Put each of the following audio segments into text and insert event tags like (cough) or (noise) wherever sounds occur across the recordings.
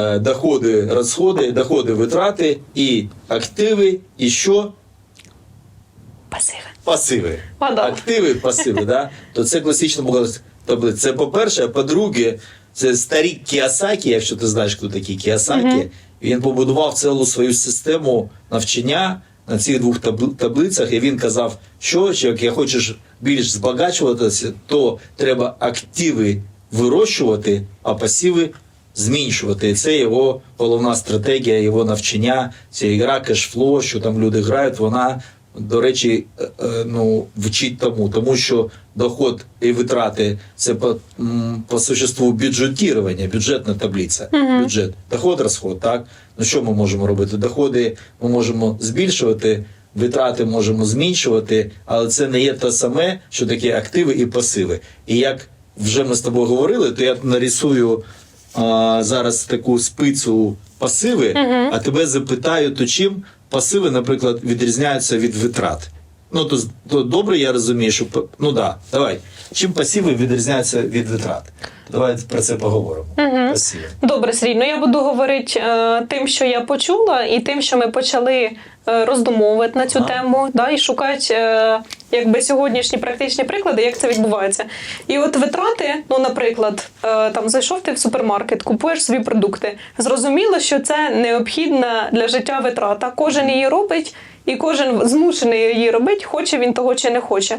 е, доходи, розходи, доходи, витрати і активи, і що? Пасиви. Пасиви. А. Активи, пасиви, да? то це класична бухгалтерська таблиця. Це по-перше, а по-друге, це старий Кіосакі, якщо ти знаєш, хто такий Кіосакі, він побудував цілу свою систему навчання на цих двох таблицях, і він казав, що що як я хочеш більш збагачуватися, то треба активи вирощувати, а пасиви зменшувати. І це його головна стратегія, його навчання, ця гра кешфло, що там люди грають, вона, до речі, е, е, ну, вчить тому, тому що доход і витрати це по, по существу бюджетування, бюджетна таблиця. Бюджет, доход, розход, так? Ну що ми можемо робити? Доходи ми можемо збільшувати. Витрати можемо зменшувати, але це не є те саме, що таке активи і пасиви. І як вже ми з тобою говорили, то я нарисую а, зараз таку спицю пасиви, а тебе запитають, то чим пасиви, наприклад, відрізняються від витрат. Ну, то, то добре, я розумію, що ну да, давай. Чим пасиви відрізняються від витрат? Давай про це поговоримо. Пасиви. Добре, Сергій, ну я буду говорити е, тим, що я почула, і тим, що ми почали е, роздумовувати на цю Ага. тему, да, і шукати е, якби сьогоднішні практичні приклади, як це відбувається. І от витрати, ну, наприклад, е, там зайшов ти в супермаркет, купуєш собі продукти. Зрозуміло, що це необхідна для життя витрата. Кожен її робить, і кожен змушений її робити, хоче він того чи не хоче.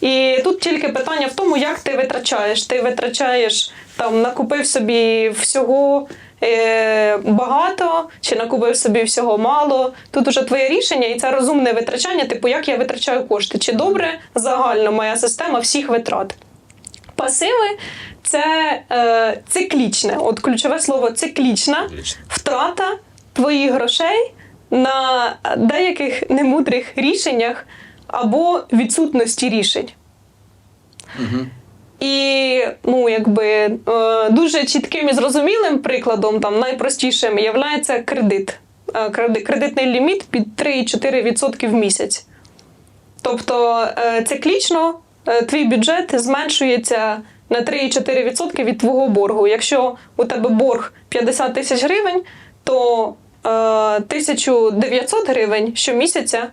І тут тільки питання в тому, як ти витрачаєш. Ти витрачаєш там, накупив собі всього е, багато, чи накупив собі всього мало. Тут уже твоє рішення, і це розумне витрачання, типу, як я витрачаю кошти. Чи добре загально моя система всіх витрат? Пасиви це е, циклічне, от ключове слово циклічна втрата твоїх грошей на деяких немудрих рішеннях або відсутності рішень. І ну, якби е, дуже чітким і зрозумілим прикладом, там найпростішим, є кредит. Е, Кредитний ліміт під 3,4% в місяць. Тобто е, циклічно твій бюджет зменшується на 3,4% від твого боргу. Якщо у тебе борг 50 тисяч гривень, то е, 1900 гривень щомісяця.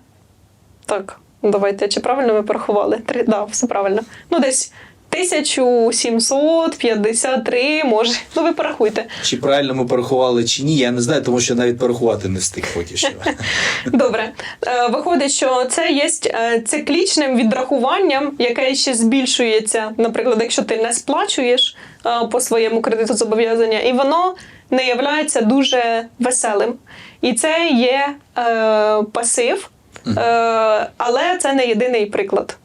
Так, давайте, чи правильно ми порахували? Три, да, все правильно. Ну, десь 1753, може. Ну, ви порахуйте. Чи правильно ми порахували, чи ні, я не знаю, тому що навіть порахувати не встиг поки що. (laughs) Добре, Е, виходить, що це є е, циклічним відрахуванням, яке ще збільшується. Наприклад, якщо ти не сплачуєш е, по своєму кредиту зобов'язання, і воно не являється дуже веселим. І це є е, пасив, е, але це не єдиний приклад.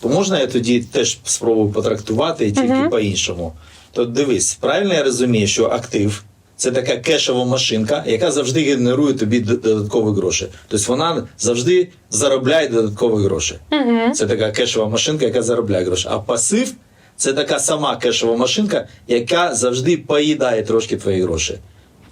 То можна я тоді теж спробую потрактувати тільки по-іншому. То дивись, правильно я розумію, що актив це така кешова машинка, яка завжди генерує тобі додаткові гроші. Тобто вона завжди заробляє додаткові гроші. Це така кешова машинка, яка заробляє гроші. А пасив це така сама кешова машинка, яка завжди поїдає трошки твої гроші.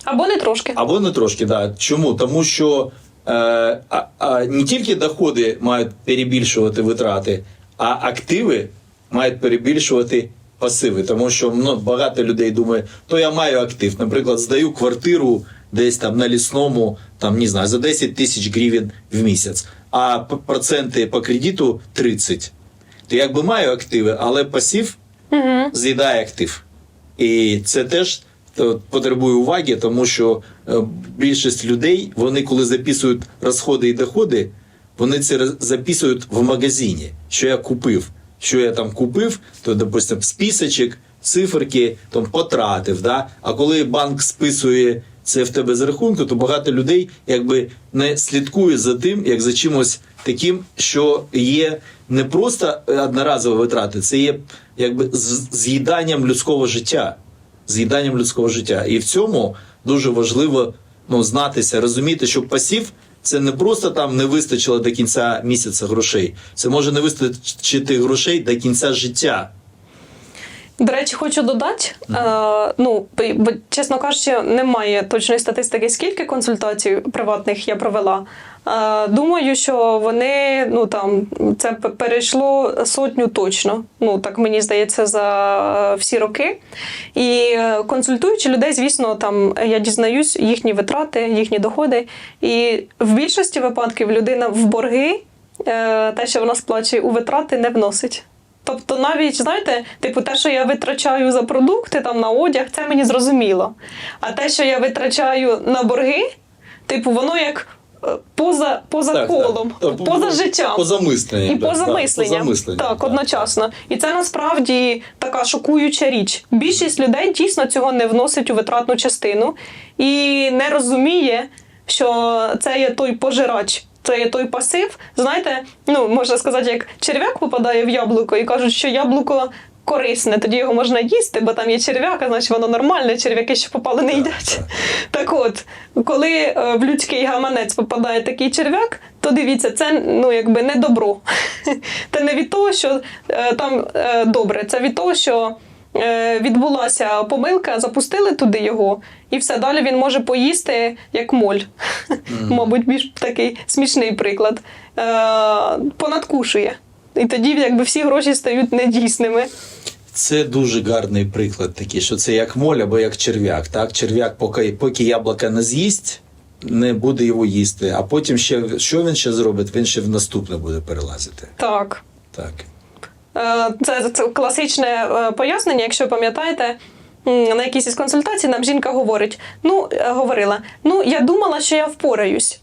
Або не трошки. Або не трошки, да. Чому? Тому що а, а, не тільки доходи мають перебільшувати витрати, а активи мають перебільшувати пасиви. Тому що ну, багато людей думає, то я маю актив. Наприклад, здаю квартиру десь там на лісному, там не знаю, за 10 тисяч гривень в місяць, а проценти по кредиту 30. То якби маю активи, але пасив з'їдає актив. І це теж е, потребує уваги, тому що е, більшість людей, вони коли записують розходи і доходи, вони це записують в магазині, що я купив. Що я там купив, то, допустим, списочок, циферки, там потратив. Да? А коли банк списує це в тебе з рахунку, то багато людей якби не слідкує за тим, як за чимось таким, що є не просто одноразові витрати, це є якби з'їданням людського життя. З'їданням людського життя. І в цьому дуже важливо ну, знатися, розуміти, що пасів це не просто там не вистачило до кінця місяця грошей. Це може не вистачити грошей до кінця життя. До речі, хочу додати. Е, ну, бо, чесно кажучи, немає точної статистики, скільки консультацій приватних я провела. Е, думаю, що вони ну там це перейшло сотню точно. Ну так мені здається, за всі роки. І е, консультуючи людей, звісно, там я дізнаюсь їхні витрати, їхні доходи. І в більшості випадків людина в борги е, те, що вона сплачує у витрати, не вносить. Тобто, навіть знаєте, типу, те, що я витрачаю за продукти, там на одяг, це мені зрозуміло. А те, що я витрачаю на борги, типу, воно як е, поза, поза Так, колом, так. Поза по- життям. Поза мисленням. І да, поза мисленням. поза мисленням, Так, одночасно. І це насправді така шокуюча річ. Більшість людей дійсно цього не вносить у витратну частину і не розуміє, що це є той пожирач. Це є той пасив. Знаєте, ну можна сказати, як черв'як попадає в яблуко і кажуть, що яблуко корисне, тоді його можна їсти, бо там є черв'як, а значить воно нормальне, черв'яки, що попали, не їдять. Так от, коли е, в людський гаманець попадає такий черв'як, то дивіться, це ну якби не добро. (laughs) Це не від того, що е, там е, добре, це від того, що відбулася помилка, запустили туди його, і все далі він може поїсти як моль. (laughs) Мабуть, більш такий смішний приклад. Е, понадкушує. І тоді якби всі гроші стають недійсними. Це дуже гарний приклад такий, що це як моль або як черв'як. Так? Черв'як, поки, поки яблука не з'їсть, не буде його їсти. А потім ще що він ще зробить? Він ще в наступне буде перелазити. Так. Так. Е, Це, це класичне е, пояснення, якщо пам'ятаєте. На якійсь із консультацій нам жінка говорить: ну, е, говорила, ну я думала, що я впораюсь.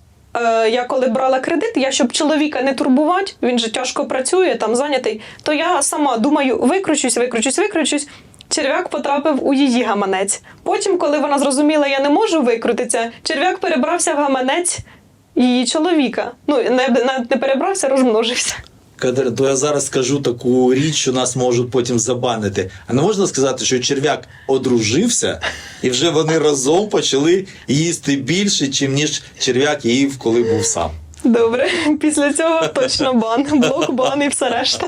Я коли брала кредит, я щоб чоловіка не турбувати, він же тяжко працює, там зайнятий, то я сама думаю, викручусь, викручусь, викручусь. Черв'як потрапив у її гаманець. Потім, коли вона зрозуміла, я не можу викрутитися, черв'як перебрався в гаманець її чоловіка. Ну, не, не перебрався, розмножився. Кадр, то я зараз скажу таку річ, що нас можуть потім забанити. А не можна сказати, що черв'як одружився, і вже вони разом почали їсти більше, чим ніж черв'як їв, коли був сам. Добре, після цього точно бан, блок, бан і все решта.